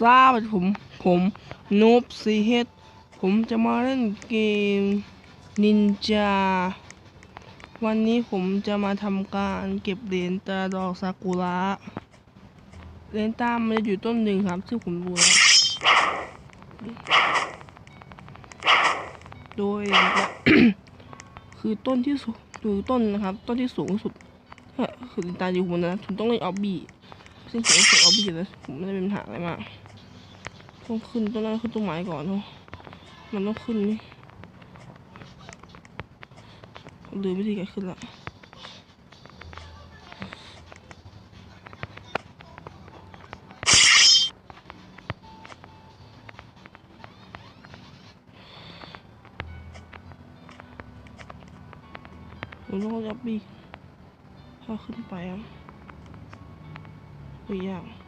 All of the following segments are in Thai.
ทราบผมผมนูบซีเฮดผมจะมาเล่นเกมนินจาวันนี้ผมจะมาทำการเก็บเหรียญตาดอกซากุระเหรียญตามมันจะอยู่ต้นหนึ่งครับซึ่งผมดูแล้วโดยคือต้นที่สุดคือต้นนะครับ ต้นที่สูงสุดคือตาอยู่บนนั้นผมต้องเล่นออบบี้ซึ่งผมเล่นออบบี้อยู่แล้วผมไม่ได้เป็นปัญหาอะไรมาก ต้องขึ้นต้นนั้นขึ้นต้นไม้ก่อนเนาะมันต้องขึ้นนี่ลืมวิธีการขึ้นละผมต้องเอาออบบี้ถ้าขึ้นไปอะไม่ยาก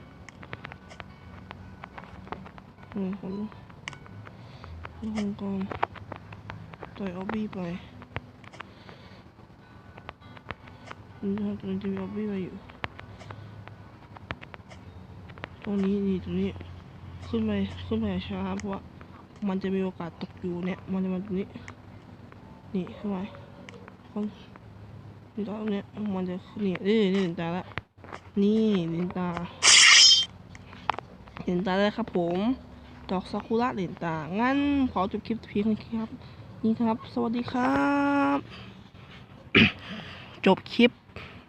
เออผมลงก่อนต่อยออบบี้ไปมันจะมันจะมีออบบี้มาอยู่ ตรงนี้นี่ตรงนี้ ขึ้นไปขึ้นไปช้าเพราะว่ามันจะมีโอกาสตกอยู่เนี่ย มันจะมาตรงนี้ นี่ขึ้นไปข้างนี่ตรงเนี้ยมันจะขึ้นนี่อยนี่ตาละนี่ลืมตาเห็นตาแล้วครับผม ดอกซากุระเหรียญตา งั้นขอจบคลิปเพียงเท่านี้ครับ นี่ครับ สวัสดีครับ จบคลิป